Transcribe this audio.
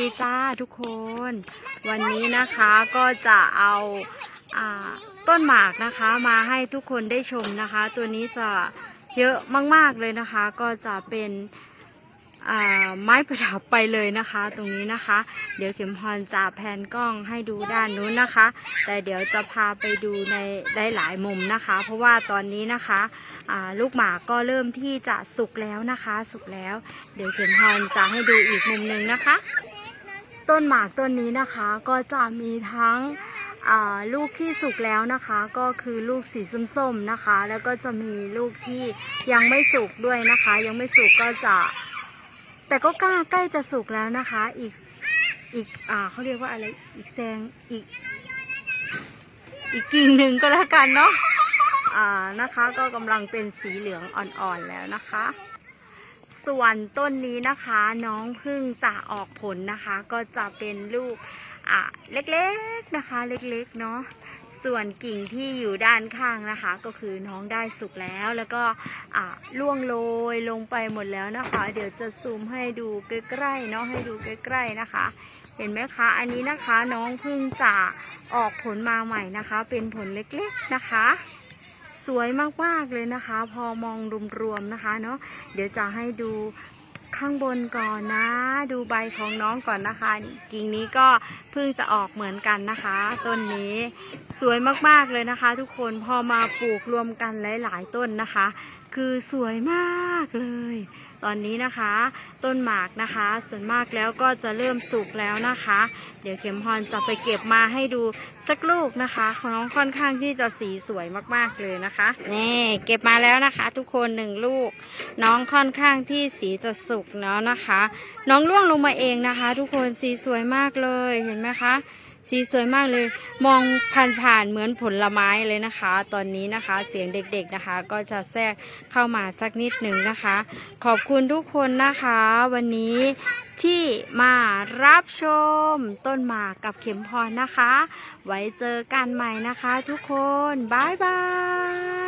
ดีจ้าทุกคน วันนี้นะคะก็จะเอาอาต้นหมากนะคะมาให้ทุกคนได้ชมนะคะ ตัวนี้จะเยอะมากๆเลยนะคะ ก็จะเป็นไม้ประดับไปเลยนะคะ ตรงนี้นะคะ เดี๋ยวเข็มพรจะแพนกล้องให้ดูด้านนู้นนะคะ แต่เดี๋ยวจะพาไปดูในได้หลายมุมนะคะ เพราะว่าตอนนี้นะคะลูกหมากก็เริ่มที่จะสุกแล้วนะคะ สุกแล้ว เดี๋ยวเข็มพรจะให้ดูอีกมุมหนึ่งนะคะ ต้นหมากต้นนี้นะคะก็จะมีทั้งลูกที่สุกแล้วนะคะ ก็คือลูกสีส้มๆนะคะ แล้วก็จะมีลูกที่ยังไม่สุกด้วยนะคะ ยังไม่สุกก็จะ แต่ก็กล้าใกล้จะสุกแล้วนะคะ อีกอีกอ่าเขาเรียกว่าอะไรอีกแซงอีก อีกกิ่งหนึ่งก็แล้วกันเนาะอ่านะคะ ก็กำลังเป็นสีเหลืองอ่อนๆแล้วนะคะ ส่วนต้นนี้นะคะน้องพิ่งจะออกผลนะคะ ก็จะเป็นลูกอะเล็กๆนะคะ เล็กๆเนาะส่วนกิ่งที่อยู่ด้านข้างนะคะ ก็คือน้องได้สุกแล้วแล้วก็อะล่วงโรยลงไปหมดแล้วนะคะ เดี๋ยวจะซูมให้ดูใกล้ๆเนาะให้ดูใกล้ๆนะคะ เห็นไหมคะ อันนี้นะคะน้องพิ่งจะออกผลมาใหม่นะคะ เป็นผลเล็กๆนะคะ สวยมากๆเลยนะคะ พอมองรวมๆนะคะเนาะเดี๋ยวจะให้ดู ข้างบนก่อนนะ ดูใบของน้องก่อนนะคะ กิ่งนี้ก็เพิ่งจะออกเหมือนกันนะคะ ต้นนี้สวยมากๆเลยนะคะ ทุกคนพอมาปลูกรวมกันหลายๆต้นนะคะ คือสวยมากเลย ตอนนี้นะคะ ต้นหมากนะคะ ส่วนมากแล้วก็จะเริ่มสุกแล้วนะคะ เดี๋ยวเข็มพรจะไปเก็บมาให้ดูสักลูกนะคะของน้องค่อนข้างที่จะสีสวยมากๆเลยนะคะนี่เก็บมาแล้วนะคะ ทุกคนหนึ่งลูก น้องค่อนข้างที่สีจะสุกแล้วนะคะ น้องล่วงลงมาเองนะคะ ทุกคนสีสวยมากเลยเห็นไหมคะ สีสวยมากเลย มองผ่านๆเหมือนผลไม้เลยนะคะ ตอนนี้นะคะเสียงเด็กๆนะคะ ก็จะแทรกเข้ามาสักนิดหนึ่งนะคะ ขอบคุณทุกคนนะคะ วันนี้ที่มารับชมต้นหมากกับเข็มพรนะคะ ไว้เจอกันใหม่นะคะ ทุกคน บ๊ายบาย